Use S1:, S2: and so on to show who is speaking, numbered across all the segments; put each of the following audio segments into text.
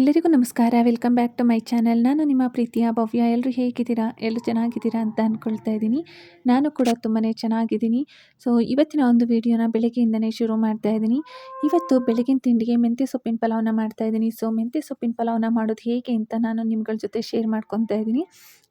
S1: ಎಲ್ಲರಿಗೂ ನಮಸ್ಕಾರ. Welcome back to my channel ನಾನು ನಿಮ್ಮ ಪ್ರೀತಿಯ ಭವ್ಯ. ಎಲ್ಲರೂ ಹೇಗಿದ್ದೀರಾ? ಎಲ್ಲರೂ ಚೆನ್ನಾಗಿದ್ದೀರಾ ಅಂತ ಅಂದ್ಕೊಳ್ತಾ ಇದ್ದೀನಿ. ನಾನು ಕೂಡ ತುಂಬಾ ಚೆನ್ನಾಗಿದ್ದೀನಿ. ಸೊ ಇವತ್ತಿನ ಒಂದು ವಿಡಿಯೋನ ಬೆಳಗ್ಗೆಯಿಂದನೇ ಶುರು ಮಾಡ್ತಾ ಇದ್ದೀನಿ. ಇವತ್ತು ಬೆಳಗಿನ ತಿಂಡಿಗೆ ಮೆಂತ್ಯ ಸೊಪ್ಪಿನ ಪಲಾವ್ನ ಮಾಡ್ತಾ ಇದ್ದೀನಿ. ಸೊ ಮೆಂತ್ಯ ಸೊಪ್ಪಿನ ಪಲಾವ್ನ ಮಾಡೋದು ಹೇಗೆ ಅಂತ ನಾನು ನಿಮ್ಗಳ ಜೊತೆ ಶೇರ್ ಮಾಡ್ಕೊತಾ ಇದ್ದೀನಿ.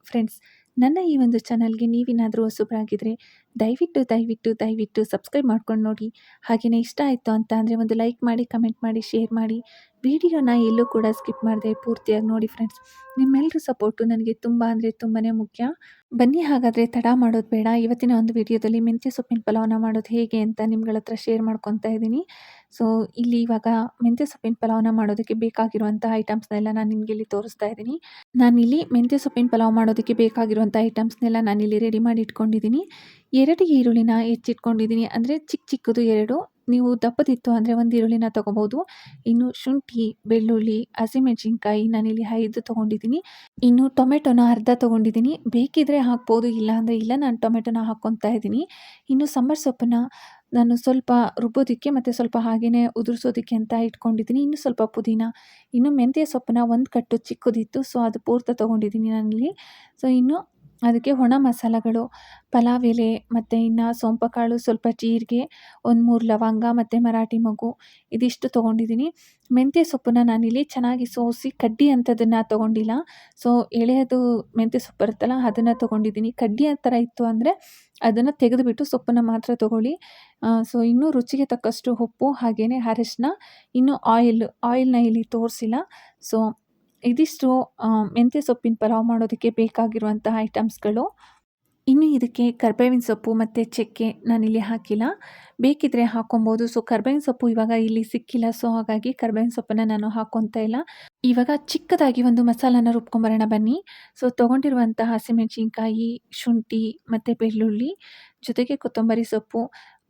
S1: ಫ್ರೆಂಡ್ಸ್ ನನ್ನ ಈ ಒಂದು ಚಾನಲ್ಗೆ ನೀವೇನಾದರೂ ಹೊಸಬರಾಗಿದ್ದರೆ ದಯವಿಟ್ಟು ದಯವಿಟ್ಟು ದಯವಿಟ್ಟು ಸಬ್ಸ್ಕ್ರೈಬ್ ಮಾಡ್ಕೊಂಡು ನೋಡಿ. ಹಾಗೆಯೇ ಇಷ್ಟ ಆಯಿತು ಅಂತ ಅಂದರೆ ಒಂದು ಲೈಕ್ ಮಾಡಿ ಕಮೆಂಟ್ ಮಾಡಿ ಶೇರ್ ಮಾಡಿ. ವಿಡಿಯೋನ ಎಲ್ಲೂ ಕೂಡ ಸ್ಕಿಪ್ ಮಾಡಿದೆ ಪೂರ್ತಿಯಾಗಿ ನೋಡಿ ಫ್ರೆಂಡ್ಸ್ ನಿಮ್ಮೆಲ್ಲರ ಸಪೋರ್ಟು ನನಗೆ ತುಂಬ ಅಂದರೆ ತುಂಬಾ ಮುಖ್ಯ. ಬನ್ನಿ ಹಾಗಾದರೆ ತಡ ಮಾಡೋದು ಬೇಡ. ಇವತ್ತಿನ ಒಂದು ವಿಡಿಯೋದಲ್ಲಿ ಮೆಂತ್ಯ ಸೊಪ್ಪಿನ ಪಲಾವ್ನ ಮಾಡೋದು ಹೇಗೆ ಅಂತ ನಿಮ್ಗಳ ಹತ್ರ ಶೇರ್ ಮಾಡ್ಕೊತಾ ಇದ್ದೀನಿ. ಸೊ ಇಲ್ಲಿ ಇವಾಗ ಮೆಂತ್ಯ ಸೊಪ್ಪಿನ ಪಲಾವ್ನ ಮಾಡೋದಕ್ಕೆ ಬೇಕಾಗಿರುವಂಥ ಐಟಮ್ಸ್ನೆಲ್ಲ ನಾನು ನಿಮಗೆ ಇಲ್ಲಿ ತೋರಿಸ್ತಾ ಇದ್ದೀನಿ. ನಾನಿಲ್ಲಿ ಮೆಂತ್ಯ ಸೊಪ್ಪಿನ ಪಲಾವ್ ಮಾಡೋದಕ್ಕೆ ಬೇಕಾಗಿರುವಂಥ ಐಟಮ್ಸ್ನೆಲ್ಲ ನಾನಿಲ್ಲಿ ರೆಡಿ ಮಾಡಿ ಇಟ್ಕೊಂಡಿದ್ದೀನಿ. ಎರಡು ಈರುಳ್ಳಿನ ಹೆಚ್ಚಿಟ್ಕೊಂಡಿದ್ದೀನಿ. ಅಂದರೆ ಚಿಕ್ಕ ಚಿಕ್ಕದು ಎರಡು. ನೀವು ದಪ್ಪದಿತ್ತು ಅಂದರೆ ಒಂದು ಈರುಳ್ಳಿನ ತೊಗೋಬೋದು. ಇನ್ನು ಶುಂಠಿ, ಬೆಳ್ಳುಳ್ಳಿ, ಹಸಿಮೆಣಸಿನ್ಕಾಯಿ ನಾನಿಲ್ಲಿ ಐದು ತೊಗೊಂಡಿದ್ದೀನಿ. ಇನ್ನು ಟೊಮೆಟೊನ ಅರ್ಧ ತೊಗೊಂಡಿದ್ದೀನಿ. ಬೇಕಿದ್ರೆ ಹಾಕ್ಬೋದು ಇಲ್ಲ ಅಂದರೆ ಇಲ್ಲ, ನಾನು ಟೊಮೆಟೊನ ಹಾಕ್ಕೊತಾ ಇದ್ದೀನಿ. ಇನ್ನು ಸಾಂಬಾರು ಸೊಪ್ಪನ್ನು ನಾನು ಸ್ವಲ್ಪ ರುಬ್ಬೋದಕ್ಕೆ ಮತ್ತು ಸ್ವಲ್ಪ ಹಾಗೆಯೇ ಉದುರಿಸೋದಕ್ಕೆ ಅಂತ ಇಟ್ಕೊಂಡಿದ್ದೀನಿ. ಇನ್ನು ಸ್ವಲ್ಪ ಪುದೀನ, ಇನ್ನು ಮೆಂತ್ಯ ಸೊಪ್ಪನ್ನ ಒಂದು ಕಟ್ಟು ಚಿಕ್ಕದಿತ್ತು, ಸೊ ಅದು ಪೂರ್ತ ತೊಗೊಂಡಿದ್ದೀನಿ ನಾನಿಲ್ಲಿ. ಸೊ ಇನ್ನು ಅದಕ್ಕೆ ಒಣ ಮಸಾಲೆಗಳು ಪಲಾವ್ ಎಲೆ ಮತ್ತು ಇನ್ನು ಸೋಂಪು ಕಾಳು ಸ್ವಲ್ಪ ಜೀರಿಗೆ, ಒಂದು ಮೂರು ಲವಂಗ ಮತ್ತು ಮರಾಠಿ ಮಗು ಇದಿಷ್ಟು ತೊಗೊಂಡಿದ್ದೀನಿ ಮೆಂತ್ಯ ಸೊಪ್ಪನ್ನ ನಾನಿಲ್ಲಿ ಚೆನ್ನಾಗಿ ಸೋಸಿ ಕಡ್ಡಿ ಅಂಥದ್ದನ್ನು ತೊಗೊಂಡಿಲ್ಲ. ಸೊ ಎಳೆಯದು ಮೆಂತ್ಯ ಸೊಪ್ಪು ಇರುತ್ತಲ್ಲ ಅದನ್ನು ತೊಗೊಂಡಿದ್ದೀನಿ ಕಡ್ಡಿ ಆ ಥರ ಇತ್ತು ಅಂದರೆ ಅದನ್ನು ತೆಗೆದುಬಿಟ್ಟು ಸೊಪ್ಪನ್ನು ಮಾತ್ರ ತೊಗೊಳ್ಳಿ. ಸೊ ಇನ್ನೂ ರುಚಿಗೆ ತಕ್ಕಷ್ಟು ಉಪ್ಪು ಹಾಗೆಯೇ ಅರಿಶಿನ ಇನ್ನು ಆಯಿಲ್ ಆಯಿಲ್ನ ಇಲ್ಲಿ ತೋರಿಸಿಲ್ಲ. ಸೊ ಇದಿಷ್ಟು ಮೆಂತ್ಯ ಸೊಪ್ಪಿನ ಪಲಾವ್ ಮಾಡೋದಕ್ಕೆ ಬೇಕಾಗಿರುವಂತಹ ಐಟಮ್ಸ್ಗಳು. ಇನ್ನು ಇದಕ್ಕೆ ಕರ್ಬೇವಿನ ಸೊಪ್ಪು ಮತ್ತು ಚಕ್ಕೆ ನಾನಿಲ್ಲಿ ಹಾಕಿಲ್ಲ. ಬೇಕಿದ್ರೆ ಹಾಕೊಬೋದು. ಸೊ ಕರ್ಬೇವಿನ ಸೊಪ್ಪು ಇವಾಗ ಇಲ್ಲಿ ಸಿಕ್ಕಿಲ್ಲ. ಸೊ ಹಾಗಾಗಿ ಕರ್ಬೇವಿನ ಸೊಪ್ಪನ್ನು ನಾನು ಹಾಕೊತಾ ಇಲ್ಲ. ಇವಾಗ ಚಿಕ್ಕದಾಗಿ ಒಂದು ಮಸಾಲಾನ ರುಬ್ಕೊಂಬರೋಣ ಬನ್ನಿ. ಸೊ ತೊಗೊಂಡಿರುವಂತಹ ಹಸಿಮೆಣಸಿನ್ಕಾಯಿ, ಶುಂಠಿ ಮತ್ತು ಬೆಳ್ಳುಳ್ಳಿ, ಜೊತೆಗೆ ಕೊತ್ತಂಬರಿ ಸೊಪ್ಪು.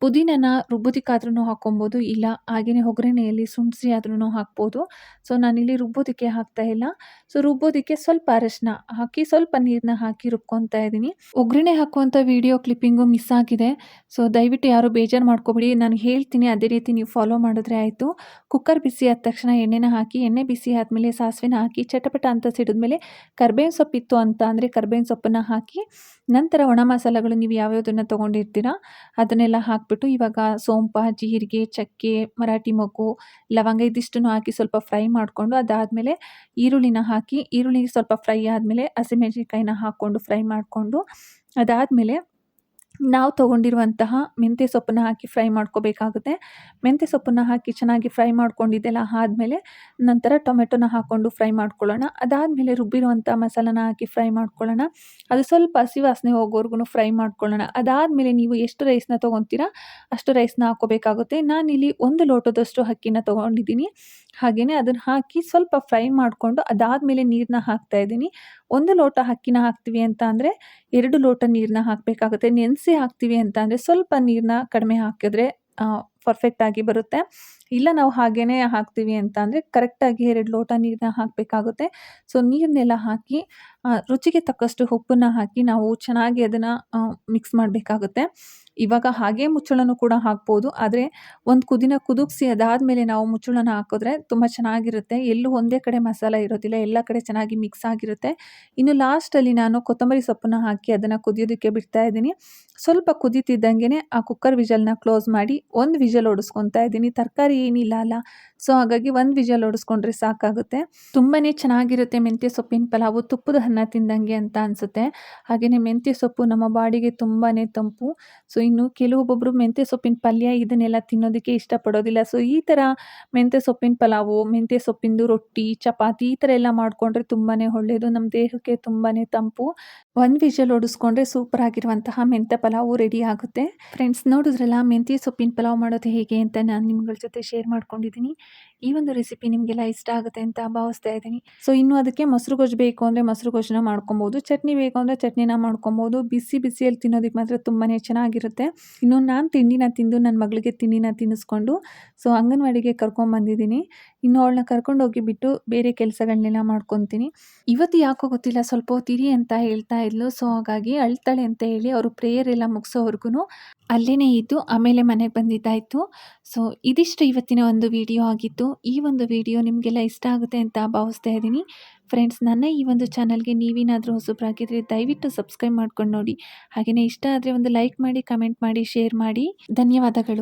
S1: ಪುದೀನನ ರುಬ್ಬೋದಕ್ಕಾದ್ರೂ ಹಾಕ್ಕೊಬೋದು, ಇಲ್ಲ ಹಾಗೆಯೇ ಒಗ್ಗರಣೆಯಲ್ಲಿ ಸುಣ್ಸಿ ಆದ್ರೂ ಹಾಕ್ಬೋದು. ಸೊ ನಾನಿಲ್ಲಿ ರುಬ್ಬೋದಿಕ್ಕೆ ಹಾಕ್ತಾ ಇಲ್ಲ. ಸೊ ರುಬ್ಬೋದಿಕ್ಕೆ ಸ್ವಲ್ಪ ಅರಶಿನ ಹಾಕಿ, ಸ್ವಲ್ಪ ನೀರನ್ನ ಹಾಕಿ ರುಬ್ಕೊತಾ ಇದ್ದೀನಿ. ಒಗ್ಗರಣೆ ಹಾಕುವಂಥ ವಿಡಿಯೋ ಕ್ಲಿಪ್ಪಿಂಗು ಮಿಸ್ ಆಗಿದೆ. ಸೊ ದಯವಿಟ್ಟು ಯಾರು ಬೇಜಾರು ಮಾಡ್ಕೊಬೇಡಿ. ನಾನು ಹೇಳ್ತೀನಿ, ಅದೇ ರೀತಿ ನೀವು ಫಾಲೋ ಮಾಡಿದ್ರೆ ಆಯಿತು. ಕುಕ್ಕರ್ ಬಿಸಿ ಆದ ತಕ್ಷಣ ಎಣ್ಣೆನ ಹಾಕಿ, ಎಣ್ಣೆ ಬಿಸಿ ಆದಮೇಲೆ ಸಾಸಿವೆನ ಹಾಕಿ, ಚಟಪಟ ಅಂತ ಸಿಡಿದ್ಮೇಲೆ ಕರ್ಬೇವಿನ ಸೊಪ್ಪಿತ್ತು ಅಂತ ಅಂದರೆ ಕರ್ಬೇವಿನ ಸೊಪ್ಪನ್ನು ಹಾಕಿ, ನಂತರ ಒಣ ಮಸಾಲೆಗಳು ನೀವು ಯಾವ್ಯಾವುದನ್ನು ತೊಗೊಂಡಿರ್ತೀರಾ, ಅದನ್ನೆಲ್ಲ ಹಾಕಿಬಿಟ್ಟು ಇವಾಗ ಸೋಂಪ ಜೀರಿಗೆ ಚಕ್ಕೆ, ಮರಾಠಿ ಮೊಗ್ಗು, ಲವಂಗ ಇದಿಷ್ಟನ್ನು ಹಾಕಿ ಸ್ವಲ್ಪ ಫ್ರೈ ಮಾಡಿಕೊಂಡು ಅದಾದಮೇಲೆ ಈರುಳ್ಳಿನ ಹಾಕಿ, ಈರುಳ್ಳಿ ಸ್ವಲ್ಪ ಫ್ರೈ ಆದಮೇಲೆ ಹಸಿಮೆಣಸಿನ್ಕಾಯಿನ ಹಾಕ್ಕೊಂಡು ಫ್ರೈ ಮಾಡಿಕೊಂಡು ಅದಾದಮೇಲೆ ನಾವು ತೊಗೊಂಡಿರುವಂತಹ ಮೆಂತ್ಯ ಸೊಪ್ಪನ್ನ ಹಾಕಿ ಫ್ರೈ ಮಾಡ್ಕೋಬೇಕಾಗುತ್ತೆ. ಮೆಂತ್ಯ ಸೊಪ್ಪನ್ನ ಹಾಕಿ ಚೆನ್ನಾಗಿ ಫ್ರೈ ಮಾಡ್ಕೊಂಡಿದ್ದೆಲ್ಲ ಆದಮೇಲೆ ನಂತರ ಟೊಮೆಟೊನ ಹಾಕ್ಕೊಂಡು ಫ್ರೈ ಮಾಡ್ಕೊಳ್ಳೋಣ. ಅದಾದಮೇಲೆ ರುಬ್ಬಿರುವಂಥ ಮಸಾಲನ ಹಾಕಿ ಫ್ರೈ ಮಾಡ್ಕೊಳ್ಳೋಣ. ಅದು ಸ್ವಲ್ಪ ಹಸಿ ವಾಸನೆ ಹೋಗೋವರೆಗೂ ಫ್ರೈ ಮಾಡ್ಕೊಳ್ಳೋಣ. ಅದಾದಮೇಲೆ ನೀವು ಎಷ್ಟು ರೈಸ್ನ ತೊಗೊತೀರಾ ಅಷ್ಟು ರೈಸ್ನ ಹಾಕ್ಕೋಬೇಕಾಗುತ್ತೆ. ನಾನಿಲ್ಲಿ ಒಂದು ಲೋಟದಷ್ಟು ಅಕ್ಕಿನ ತೊಗೊಂಡಿದ್ದೀನಿ. ಹಾಗೆಯೇ ಅದನ್ನು ಹಾಕಿ ಸ್ವಲ್ಪ ಫ್ರೈ ಮಾಡಿಕೊಂಡು ಅದಾದಮೇಲೆ ನೀರನ್ನ ಹಾಕ್ತಾಯಿದ್ದೀನಿ ಒಂದು ಲೋಟ ಅಕ್ಕಿನ ಹಾಕ್ತೀವಿ ಅಂತ ಅಂದರೆ ಎರಡು ಲೋಟ ನೀರನ್ನ ಹಾಕಬೇಕಾಗುತ್ತೆ. ನೆನೆಸಿ ಹಾಕ್ತೀವಿ ಅಂತ ಅಂದರೆ ಸ್ವಲ್ಪ ನೀರನ್ನ ಕಡಿಮೆ ಹಾಕಿದ್ರೆ ಪರ್ಫೆಕ್ಟಾಗಿ ಬರುತ್ತೆ. ಇಲ್ಲ ನಾವು ಹಾಗೇ ಹಾಕ್ತೀವಿ ಅಂತ ಅಂದರೆ ಕರೆಕ್ಟಾಗಿ ಎರಡು ಲೋಟ ನೀರನ್ನ ಹಾಕಬೇಕಾಗುತ್ತೆ. ಸೊ ನೀರನ್ನೆಲ್ಲ ಹಾಕಿ ರುಚಿಗೆ ತಕ್ಕಷ್ಟು ಉಪ್ಪನ್ನ ಹಾಕಿ ನಾವು ಚೆನ್ನಾಗಿ ಅದನ್ನು ಮಿಕ್ಸ್ ಮಾಡಬೇಕಾಗುತ್ತೆ. ಇವಾಗ ಹಾಗೆ ಮುಚ್ಚಳನೂ ಕೂಡ ಹಾಕ್ಬೋದು. ಆದರೆ ಒಂದು ಕುದಿನ ಕುದುಕ್ಸಿ ಅದಾದಮೇಲೆ ನಾವು ಮುಚ್ಚಳನ ಹಾಕಿದ್ರೆ ತುಂಬ ಚೆನ್ನಾಗಿರುತ್ತೆ. ಎಲ್ಲೂ ಒಂದೇ ಕಡೆ ಮಸಾಲ ಇರೋದಿಲ್ಲ, ಎಲ್ಲ ಕಡೆ ಚೆನ್ನಾಗಿ ಮಿಕ್ಸ್ ಆಗಿರುತ್ತೆ. ಇನ್ನು ಲಾಸ್ಟಲ್ಲಿ ನಾನು ಕೊತ್ತಂಬರಿ ಸೊಪ್ಪನ್ನು ಹಾಕಿ ಅದನ್ನು ಕುದಿಯೋದಕ್ಕೆ ಬಿಡ್ತಾ ಇದ್ದೀನಿ. ಸ್ವಲ್ಪ ಕುದೀತಿದ್ದಂಗೆ ಆ ಕುಕ್ಕರ್ ವಿಜಲ್ನ ಕ್ಲೋಸ್ ಮಾಡಿ ಒಂದು ವಿಜಲ್ ಓಡಿಸ್ಕೊತಾ ಇದ್ದೀನಿ. ತರಕಾರಿ ಏನಿಲ್ಲ ಅಲ್ಲ ಸೊ ಹಾಗಾಗಿ ಒಂದು ವಿಜಲ್ ಓಡಿಸ್ಕೊಂಡ್ರೆ ಸಾಕಾಗುತ್ತೆ. ತುಂಬಾ ಚೆನ್ನಾಗಿರುತ್ತೆ ಮೆಂತ್ಯ ಸೊಪ್ಪಿನ ಪಲಾವು. ತುಪ್ಪದ ಅನ್ನ ತಿಂದಂಗೆ ಅಂತ ಅನಿಸುತ್ತೆ. ಹಾಗೆಯೇ ಮೆಂತ್ಯ ಸೊಪ್ಪು ನಮ್ಮ ಬಾಡಿಗೆ ತುಂಬಾ ತಂಪು. ಸೊ ಇನ್ನು ಕೆಲವೊಬ್ಬೊಬ್ಬರು ಮೆಂತ್ಯ ಸೊಪ್ಪಿನ ಪಲ್ಯ ಇದನ್ನೆಲ್ಲ ತಿನ್ನೋದಕ್ಕೆ ಇಷ್ಟಪಡೋದಿಲ್ಲ. ಸೊ ಈ ಥರ ಮೆಂತ್ಯ ಸೊಪ್ಪಿನ ಪಲಾವು, ಮೆಂತ್ಯ ಸೊಪ್ಪಿಂದು ರೊಟ್ಟಿ, ಚಪಾತಿ ಈ ಥರ ಎಲ್ಲ ಮಾಡಿಕೊಂಡ್ರೆ ತುಂಬಾ ಒಳ್ಳೆಯದು ನಮ್ಮ ದೇಹಕ್ಕೆ ತುಂಬಾ ತಂಪು. ಒಂದು ವಿಷಲ್ ಹೊಡಿಸ್ಕೊಂಡ್ರೆ ಸೂಪರ್ ಆಗಿರುವಂತಹ ಮೆಂತ್ಯ ಪಲಾವು ರೆಡಿ ಆಗುತ್ತೆ. ಫ್ರೆಂಡ್ಸ್ ನೋಡಿದ್ರಲ್ಲ, ಮೆಂತ್ಯ ಸೊಪ್ಪಿನ ಪಲಾವ್ ಮಾಡೋದು ಹೇಗೆ ಅಂತ ನಾನು ನಿಮ್ಗಳ ಜೊತೆ ಶೇರ್ ಮಾಡ್ಕೊಂಡಿದ್ದೀನಿ. ಈ ಒಂದು ರೆಸಿಪಿ ನಿಮಗೆಲ್ಲ ಇಷ್ಟ ಆಗುತ್ತೆ ಅಂತ ಭಾವಿಸ್ತಾ ಇದ್ದೀನಿ. ಸೊ ಇನ್ನು ಅದಕ್ಕೆ ಮೊಸರು ಗೊಜ್ಜು ಬೇಕು ಅಂದರೆ ಮೊಸರು ಗೊಜ್ಜನ್ನ ಮಾಡ್ಕೊಬೋದು. ಚಟ್ನಿ ಬೇಕು ಅಂದರೆ ಚಟ್ನಿನ ಮಾಡ್ಕೊಬೋದು. ಬಿಸಿ ಬಿಸಿಯಲ್ಲಿ ತಿನ್ನೋದಕ್ಕೆ ಮಾತ್ರ ತುಂಬಾ ಚೆನ್ನಾಗಿರುತ್ತೆ. ಇನ್ನು ನಾನು ತಿಂಡಿನ ತಿಂದು ನನ್ನ ಮಗಳಿಗೆ ತಿಂಡಿನ ತಿನ್ನಿಸ್ಕೊಂಡು ಸೊ ಅಂಗನವಾಡಿಗೆ ಕರ್ಕೊಂಬಂದಿದ್ದೀನಿ ಇನ್ನು ಅವಳನ್ನ ಕರ್ಕೊಂಡು ಹೋಗಿ ಬಿಟ್ಟು ಬೇರೆ ಕೆಲಸಗಳನ್ನೆಲ್ಲ ಮಾಡ್ಕೊತೀನಿ. ಇವತ್ತು ಯಾಕೋ ಗೊತ್ತಿಲ್ಲ, ಸ್ವಲ್ಪ ಹೊತ್ತಿರಿ ಅಂತ ಹೇಳ್ತಾ ಇದ್ಲು. ಸೊ ಹಾಗಾಗಿ ಅಳ್ತಾಳೆ ಅಂತ ಹೇಳಿ ಅವರು ಪ್ರೇಯರ್ ಎಲ್ಲ ಮುಗಿಸೋವರೆಗೂ ಅಲ್ಲೇ ಇದ್ದು ಆಮೇಲೆ ಮನೆಗೆ ಬಂದಿದ್ದಾಯಿತು. ಸೊ, ಇದಿಷ್ಟು ಇವತ್ತಿನ ಒಂದು ವಿಡಿಯೋ ಆಗಿತ್ತು. ಈ ಒಂದು ವಿಡಿಯೋ ನಿಮಗೆಲ್ಲ ಇಷ್ಟ ಆಗುತ್ತೆ ಅಂತ ಭಾವಿಸ್ತಾ ಇದ್ದೀನಿ. ಫ್ರೆಂಡ್ಸ್, ನನ್ನ ಈ ಒಂದು ಚಾನಲ್ಗೆ ನೀವೇನಾದರೂ ಹೊಸಬ್ರಾಗಿದ್ದರೆ ದಯವಿಟ್ಟು ಸಬ್ಸ್ಕ್ರೈಬ್ ಮಾಡ್ಕೊಂಡು ನೋಡಿ. ಹಾಗೆಯೇ ಇಷ್ಟ ಆದರೆ ಒಂದು ಲೈಕ್ ಮಾಡಿ, ಕಮೆಂಟ್ ಮಾಡಿ, ಶೇರ್ ಮಾಡಿ. ಧನ್ಯವಾದಗಳು.